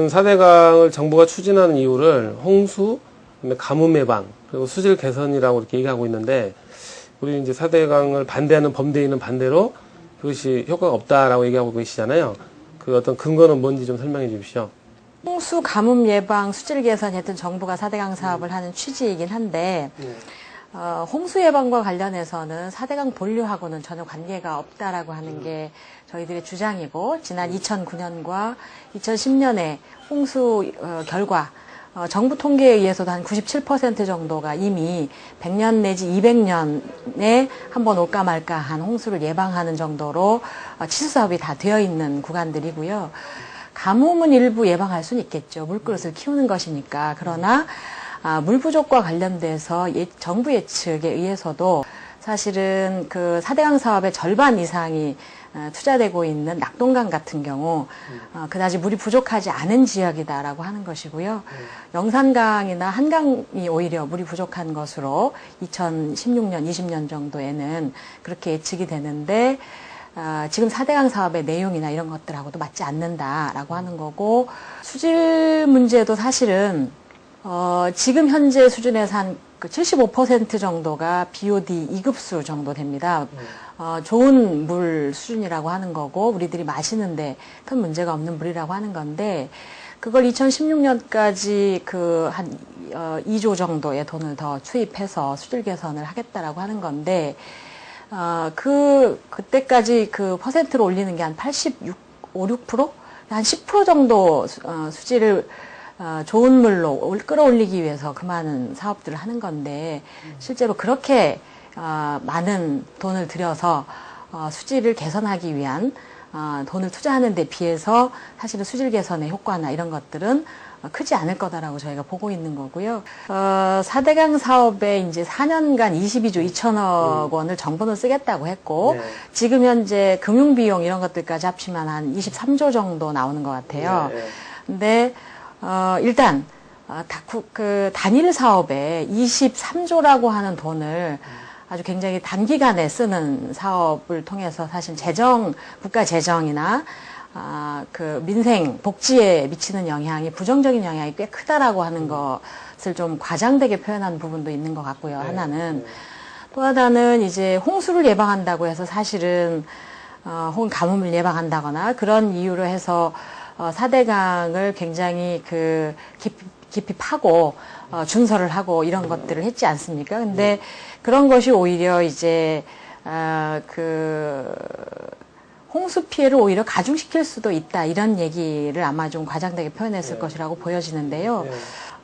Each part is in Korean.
지금 4대강을 정부가 추진하는 이유를 홍수, 가뭄 예방, 그리고 수질 개선이라고 이렇게 얘기하고 있는데 우리 이제 4대강을 반대하는 범대인은 반대로 그것이 효과가 없다라고 얘기하고 계시잖아요. 그 어떤 근거는 뭔지 좀 설명해 주십시오. 홍수 가뭄 예방 수질 개선 하여튼 정부가 4대강 사업을 하는 취지이긴 한데 어, 홍수 예방과 관련해서는 4대강 본류하고는 전혀 관계가 없다라고 하는 게 저희들의 주장이고 지난 2009년과 2010년에 홍수 어, 결과 어, 정부 통계에 의해서도 한 97% 정도가 이미 100년 내지 200년에 한 번 올까 말까 한 홍수를 예방하는 정도로 어, 치수 사업이 다 되어 있는 구간들이고요. 가뭄은 일부 예방할 수는 있겠죠. 물그릇을 키우는 것이니까. 그러나 아, 물 부족과 관련돼서 예- 정부 예측에 의해서도 사실은 그 4대강 사업의 절반 이상이 어, 투자되고 있는 낙동강 같은 경우 어, 그다지 물이 부족하지 않은 지역이다라고 하는 것이고요. 영산강이나 한강이 오히려 물이 부족한 것으로 2016년, 20년 정도에는 그렇게 예측이 되는데 아, 지금 4대강 사업의 내용이나 이런 것들하고도 맞지 않는다라고 하는 거고 수질 문제도 사실은 어, 지금 현재 수준에서 한그 75% 정도가 BOD 2급수 정도 됩니다. 어, 좋은 물 수준이라고 하는 거고 우리들이 마시는데 큰 문제가 없는 물이라고 하는 건데 그걸 2016년까지 그한 어, 2조 정도의 돈을 더 투입해서 수질 개선을 하겠다라고 하는 건데 어, 그, 그때까지 그 퍼센트를 올리는 게 한 86, 5, 6%? 한 10% 정도 수- 어, 어, 좋은 물로 올- 끌어올리기 위해서 그 많은 사업들을 하는 건데 실제로 그렇게 어, 많은 돈을 들여서 어, 수질을 개선하기 위한 어, 돈을 투자하는 데 비해서 사실은 수질 개선의 효과나 이런 것들은 어, 크지 않을 거다라고 저희가 보고 있는 거고요. 어, 4대강 사업에 이제 4년간 22조 2천억 원을 정부는 쓰겠다고 했고, 네. 지금 현재 금융 비용 이런 것들까지 합치면 한 23조 정도 나오는 것 같아요. 네, 네. 근데, 어, 일단, 어, 다, 구- 그 단일 사업에 23조라고 하는 돈을 아주 굉장히 단기간에 쓰는 사업을 통해서 사실 재정, 국가 재정이나 아, 그 민생 복지에 미치는 영향이 부정적인 영향이 꽤 크다라고 하는 것을 좀 과장되게 표현한 부분도 있는 것 같고요. 하나는 또 하나는 이제 홍수를 예방한다고 해서 사실은 어, 혹은 가뭄을 예방한다거나 그런 이유로 해서 어, 4대강을 굉장히 그 깊이, 깊이 파고 어, 준설을 하고 이런 것들을 했지 않습니까? 근데 그런 것이 오히려 이제 아, 그 홍수 피해를 오히려 가중시킬 수도 있다 이런 얘기를 아마 좀 과장되게 표현했을 것이라고 보여지는데요. 네.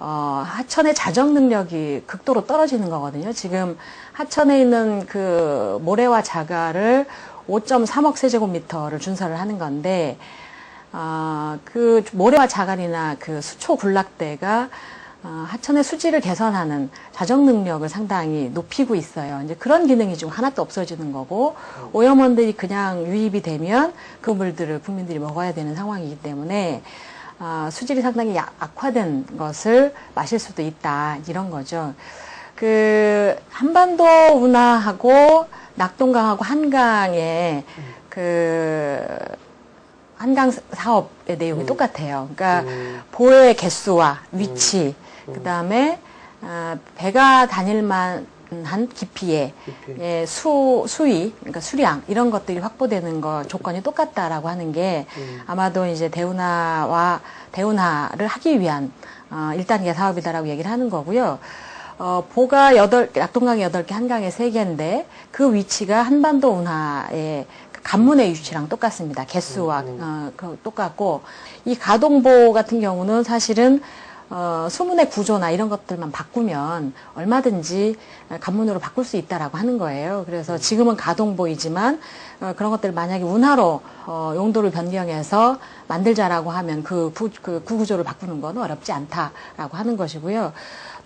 어, 하천의 자정 능력이 극도로 떨어지는 거거든요. 지금 하천에 있는 그 모래와 자갈을 5.3억 세제곱미터를 준설을 하는 건데, 아, 그 모래와 자갈이나 그 수초 군락대가 어, 하천의 수질을 개선하는 자정 능력을 상당히 높이고 있어요. 이제 그런 기능이 지금 하나도 없어지는 거고 오염원들이 그냥 유입이 되면 그 물들을 국민들이 먹어야 되는 상황이기 때문에 아, 수질이 상당히 약- 악화된 것을 마실 수도 있다 이런 거죠. 그 한반도 운하하고 낙동강하고 한강의 그 한강 사업의 내용이 똑같아요. 그러니까 음. 보의 개수와 위치, 그 다음에 아, 배가 다닐만 한 깊이의 깊이. 예, 수 수위, 그러니까 수량 이런 것들이 확보되는 거 조건이 똑같다라고 하는 게 아마도 이제 대운하와 대운하를 하기 위한 어, 1단계 사업이다라고 얘기를 하는 거고요. 어, 보가 여덟 낙동강에 여덟 개, 한강에 세 개인데 그 위치가 한반도 운하의 그 간문의 위치랑 똑같습니다. 개수와 어, 그 똑같고 이 가동보 같은 경우는 사실은 어, 수문의 구조나 이런 것들만 바꾸면 얼마든지 간문으로 바꿀 수 있다라고 하는 거예요. 그래서 지금은 가동보이지만 어, 그런 것들을 만약에 운하로 어, 용도를 변경해서 만들자라고 하면 그, 구, 그 구구조를 바꾸는 건 어렵지 않다라고 하는 것이고요.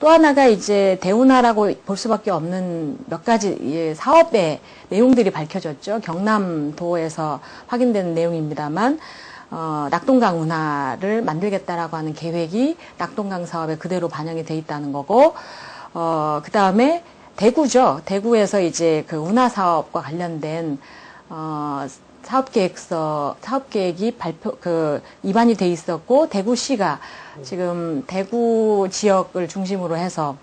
또 하나가 이제 대운하라고 볼 수밖에 없는 몇 가지 예, 사업의 내용들이 밝혀졌죠. 경남도에서 확인된 내용입니다만 어, 낙동강 운하를 만들겠다라고 하는 계획이 낙동강 사업에 그대로 반영이 돼 있다는 거고, 어, 그 다음에 대구죠. 대구에서 이제 그 운하 사업과 관련된 어, 사업 계획서, 사업 계획이 발표, 그, 입안이 돼 있었고, 대구시가 지금 대구 지역을 중심으로 해서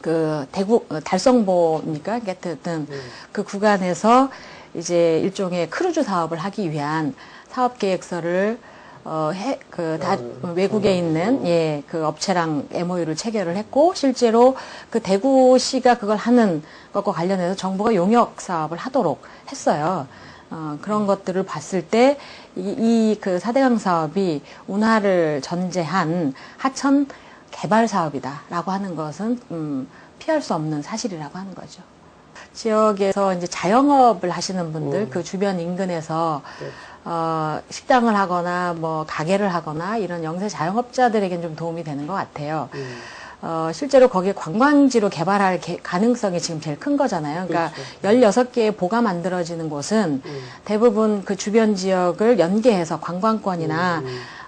그 대구 어, 달성보입니까? 어쨌든 그 구간에서 이제 일종의 크루즈 사업을 하기 위한 사업 계획서를 어, 해, 그, 다, 외국에 있는, 예, 그 업체랑 MOU를 체결을 했고, 실제로 그 대구시가 그걸 하는 것과 관련해서 정부가 용역 사업을 하도록 했어요. 어, 그런 것들을 봤을 때, 이, 이그 사대강 사업이 운하를 전제한 하천 개발 사업이다라고 하는 것은, 음, 피할 수 없는 사실이라고 하는 거죠. 지역에서 이제 자영업을 하시는 분들, 그 주변 인근에서, 어, 식당을 하거나 뭐 가게를 하거나 이런 영세 자영업자들에겐 좀 도움이 되는 것 같아요. 어, 실제로 거기에 관광지로 개발할 개- 가능성이 지금 제일 큰 거잖아요. 그러니까 16개의 보가 만들어지는 곳은 대부분 그 주변 지역을 연계해서 관광권이나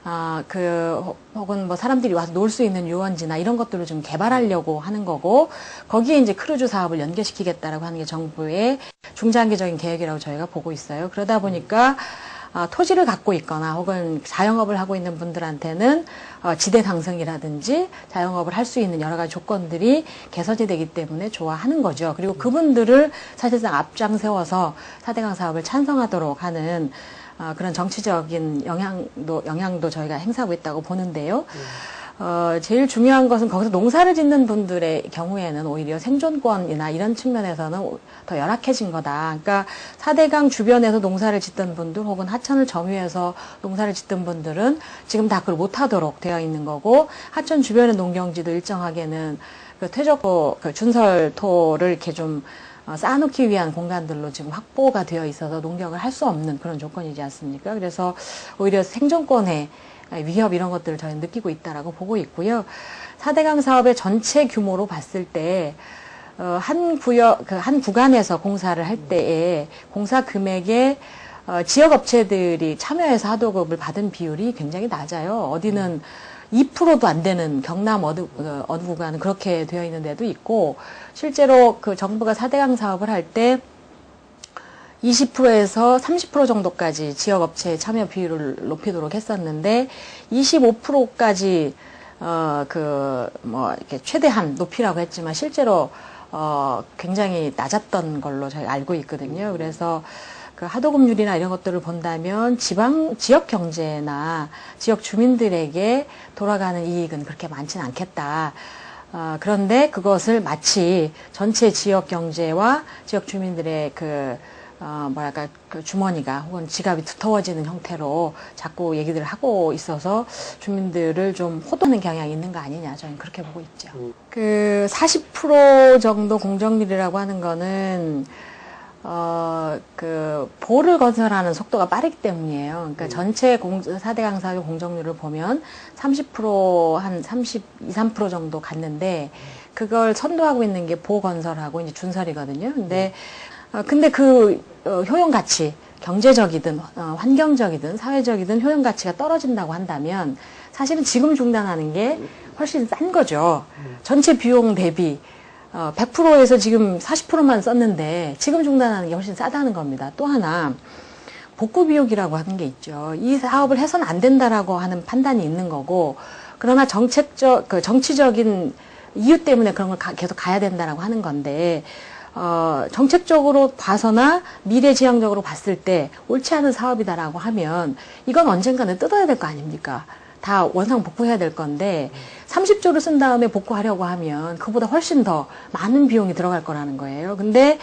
아, 그, 혹- 혹은 뭐 사람들이 와서 놀 수 있는 유원지나 이런 것들을 좀 개발하려고 하는 거고, 거기에 이제 크루즈 사업을 연계시키겠다라고 하는 게 정부의 중장기적인 계획이라고 저희가 보고 있어요. 그러다 보니까, 아, 토지를 갖고 있거나 혹은 자영업을 하고 있는 분들한테는 어, 지대 상승이라든지 자영업을 할 수 있는 여러 가지 조건들이 개선이 되기 때문에 좋아하는 거죠. 그리고 그분들을 사실상 앞장 세워서 사대강 사업을 찬성하도록 하는 어, 그런 정치적인 영향도 영향도 저희가 행사하고 있다고 보는데요. 어, 제일 중요한 것은 거기서 농사를 짓는 분들의 경우에는 오히려 생존권이나 이런 측면에서는 오- 더 열악해진 거다. 그러니까 사대강 주변에서 농사를 짓던 분들 혹은 하천을 점유해서 농사를 짓던 분들은 지금 다 그걸 못하도록 되어 있는 거고 하천 주변의 농경지도 일정하게는 그 퇴적도 그 준설토를 이렇게 좀 어, 쌓아놓기 위한 공간들로 지금 확보가 되어 있어서 농경을 할 수 없는 그런 조건이지 않습니까? 그래서 오히려 생존권의 위협 이런 것들을 저희는 느끼고 있다라고 보고 있고요. 사대강 사업의 전체 규모로 봤을 때, 어, 한 구역, 그한 구간에서 공사를 할 때에 공사 금액에 어, 지역 업체들이 참여해서 하도급을 받은 비율이 굉장히 낮아요. 어디는 2%도 안 되는 경남 어느, 어, 어느 구간은 그렇게 되어 있는 데도 있고, 실제로 그 정부가 사대강 사업을 할 때 20%에서 30% 정도까지 지역업체의 참여 비율을 높이도록 했었는데, 25%까지, 어, 그, 뭐, 이렇게 최대한 높이라고 했지만, 실제로, 어, 굉장히 낮았던 걸로 저희가 알고 있거든요. 그래서, 그 하도급률이나 이런 것들을 본다면 지방 지역 경제나 지역 주민들에게 돌아가는 이익은 그렇게 많지는 않겠다. 어, 그런데 그것을 마치 전체 지역 경제와 지역 주민들의 그 어, 뭐랄까 그 주머니가 혹은 지갑이 두터워지는 형태로 자꾸 얘기들을 하고 있어서 주민들을 좀 호도하는 경향이 있는 거 아니냐 저는 그렇게 보고 있죠. 그 40% 정도 공정률이라고 하는 거는 어, 그, 보를 건설하는 속도가 빠르기 때문이에요. 그러니까 전체 공, 4대 강사의 공정률을 보면 30%, 한 32, 3% 정도 갔는데, 그걸 선도하고 있는 게 보 건설하고 이제 준설이거든요. 근데, 어, 근데 그, 어, 효용 가치, 경제적이든, 어, 환경적이든, 사회적이든 효용 가치가 떨어진다고 한다면, 사실은 지금 중단하는 게 훨씬 싼 거죠. 전체 비용 대비. 어, 100%에서 지금 40%만 썼는데 지금 중단하는 게 훨씬 싸다는 겁니다. 또 하나 복구 비용이라고 하는 게 있죠. 이 사업을 해서는 안 된다라고 하는 판단이 있는 거고 그러나 정책적 그 정치적인 이유 때문에 그런 걸 가- 계속 가야 된다라고 하는 건데 어, 정책적으로 봐서나 미래지향적으로 봤을 때 옳지 않은 사업이다라고 하면 이건 언젠가는 뜯어야 될 거 아닙니까? 다 원상 복구해야 될 건데 30조를 쓴 다음에 복구하려고 하면 그보다 훨씬 더 많은 비용이 들어갈 거라는 거예요. 근데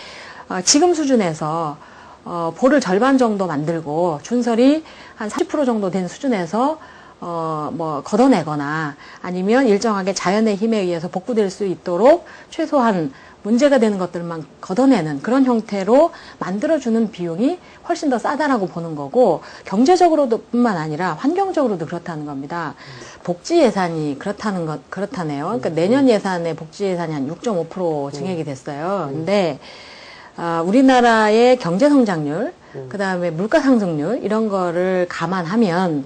어, 지금 수준에서 어, 볼을 절반 정도 만들고 준설이 한 30% 정도 된 수준에서 어, 뭐, 걷어내거나 아니면 일정하게 자연의 힘에 의해서 복구될 수 있도록 최소한 문제가 되는 것들만 걷어내는 그런 형태로 만들어주는 비용이 훨씬 더 싸다라고 보는 거고 경제적으로도 뿐만 아니라 환경적으로도 그렇다는 겁니다. 복지 예산이 그렇다는 것, 그렇다네요. 그러니까 내년 예산에 복지 예산이 한 6.5% 증액이 됐어요. 근데 아, 우리나라의 경제 성장률, 그 다음에 물가 상승률, 이런 거를 감안하면,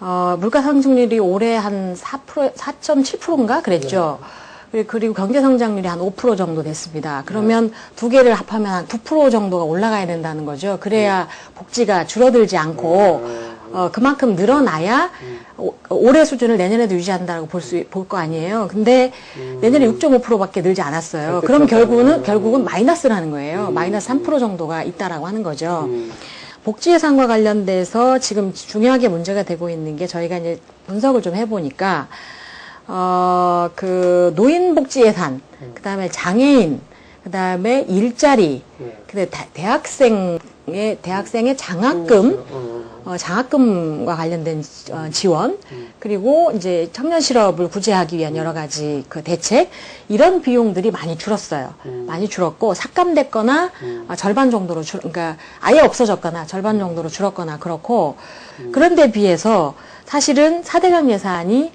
어, 물가 상승률이 올해 한 4%, 4.7%인가? 그랬죠. 그리- 그리고 경제 성장률이 한 5% 정도 됐습니다. 그러면 두 개를 합하면 한 9% 정도가 올라가야 된다는 거죠. 그래야 복지가 줄어들지 않고 어, 그만큼 늘어나야 오- 올해 수준을 내년에도 유지한다고 볼 수 볼 거 아니에요. 근데 내년에 6.5%밖에 늘지 않았어요. 그럼 결국은 결국은 마이너스라는 거예요. 마이너스 3% 정도가 있다라고 하는 거죠. 복지 예산과 관련돼서 지금 중요하게 문제가 되고 있는 게 저희가 이제 분석을 좀 해보니까 어, 그 노인복지 예산, 그 다음에 장애인, 그 다음에 일자리, 근데 대학생의 대학생의 장학금, 어, 장학금과 관련된 지- 어, 지원, 그리고 이제 청년 실업을 구제하기 위한 여러 가지 그 대책, 이런 비용들이 많이 줄었어요. 많이 줄었고, 삭감됐거나, 어, 절반 정도로 줄, 그러니까 아예 없어졌거나, 절반 정도로 줄었거나, 그렇고, 그런데 비해서 사실은 4대강 예산이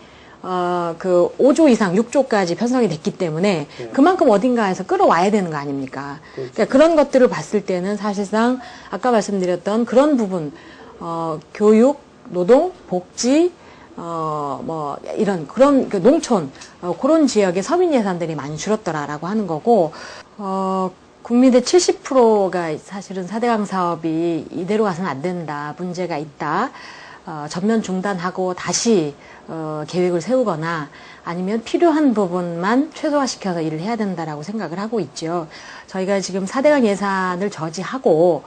어, 그 5조 이상 6조까지 편성이 됐기 때문에 그만큼 어딘가에서 끌어와야 되는 거 아닙니까? 그러니까 그런 것들을 봤을 때는 사실상 아까 말씀드렸던 그런 부분, 어, 교육, 노동, 복지, 어, 뭐, 이런, 그런, 그 농촌, 어, 그런 지역의 서민 예산들이 많이 줄었더라라고 하는 거고, 어, 국민의 70%가 사실은 4대강 사업이 이대로 가서는 안 된다, 문제가 있다, 어, 전면 중단하고 다시 어, 계획을 세우거나 아니면 필요한 부분만 최소화시켜서 일을 해야 된다라고 생각을 하고 있죠. 저희가 지금 4대강 예산을 저지하고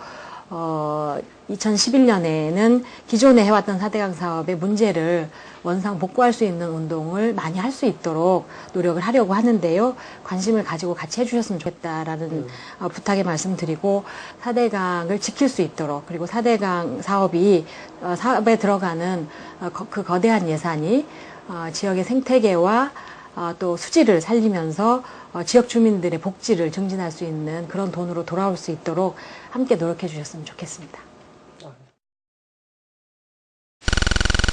어, 2011년에는 기존에 해왔던 4대강 사업의 문제를 원상 복구할 수 있는 운동을 많이 할 수 있도록 노력을 하려고 하는데요. 관심을 가지고 같이 해주셨으면 좋겠다라는 어, 부탁의 말씀드리고 4대강을 지킬 수 있도록 그리고 4대강 사업이 어, 사업에 들어가는 어, 거- 그 거대한 예산이 어, 지역의 생태계와 어, 또 수지를 살리면서 어, 지역 주민들의 복지를 증진할 수 있는 그런 돈으로 돌아올 수 있도록 함께 노력해 주셨으면 좋겠습니다.